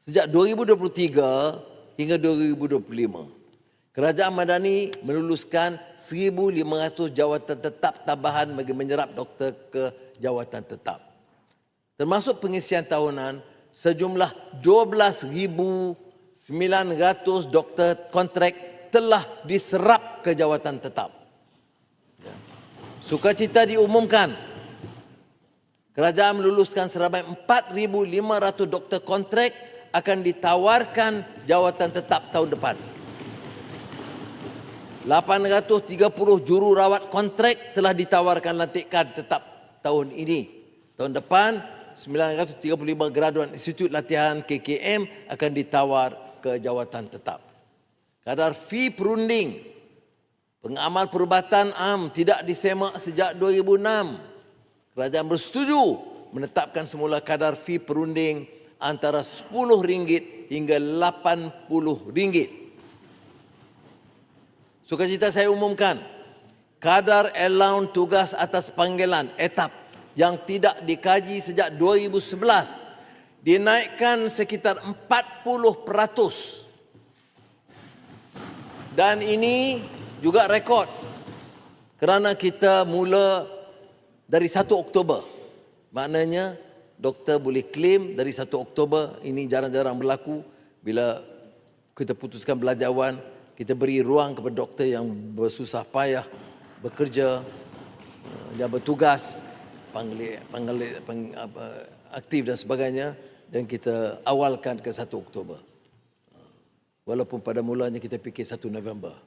Sejak 2023 hingga 2025, Kerajaan Madani meluluskan 1,500 jawatan tetap tambahan bagi menyerap doktor ke jawatan tetap. Termasuk pengisian tahunan, sejumlah 12,900 doktor kontrak telah diserap ke jawatan tetap. Ya. Sukacita diumumkan Kerajaan meluluskan seramai 4,500 doktor kontrak akan ditawarkan jawatan tetap tahun depan. 830 jururawat kontrak telah ditawarkan lantikan tetap tahun ini. Tahun depan 935 graduan Institut Latihan KKM akan ditawar ke jawatan tetap. Kadar fee perunding pengamal perubatan am tidak disemak sejak 2006 Kerajaan bersetuju menetapkan semula kadar fee perunding antara RM10 hingga RM80. Sukacita saya umumkan, kadar allowance tugas atas panggilan etap yang tidak dikaji sejak 2011 dinaikkan sekitar 40%. Dan ini juga rekod kerana kita mula dari 1 Oktober. Maknanya doktor boleh claim dari 1 Oktober ini jarang-jarang berlaku bila kita putuskan belanjawan kita beri ruang kepada doktor yang bersusah payah bekerja eh, yang bertugas panggil, panggil, aktif dan sebagainya dan kita awalkan ke 1 Oktober. Walaupun pada mulanya kita fikir 1 November.